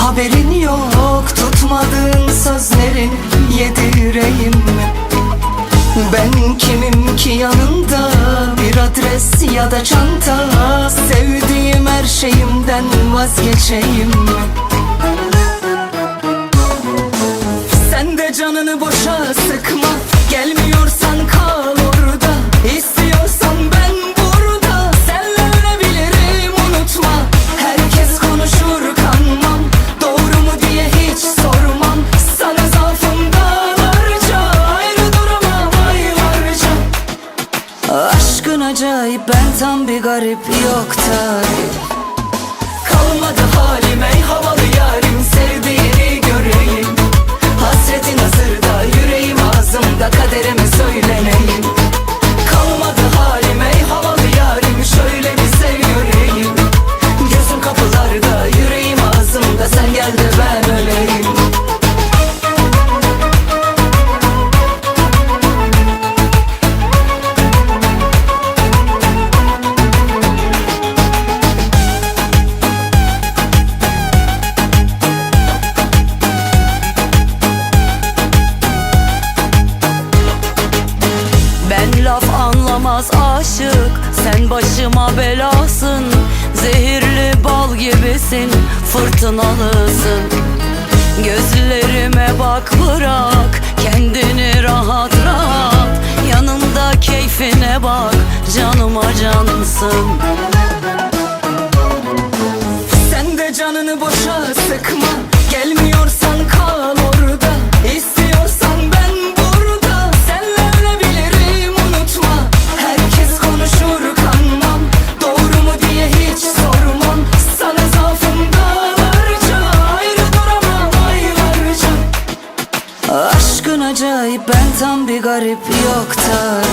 Haberin yok tutmadığın sözlerin yedi yüreğim. Ben kimim ki yanında bir adres ya da çanta? Sevdiğim her şeyimden vazgeçeyim. Sen de canını boşa sıkma gelmiyorsan tarif yok tarif Kalmadı halime aşık Sen başıma belasın. Zehirli bal gibisin. Fırtınalısın. Gözlerime bak bırak. Kendini rahat rahat. Yanımda keyfine bak. Canıma cansın. Sen de canını boşa sıkma. acayip ben tam bir garip yok tarif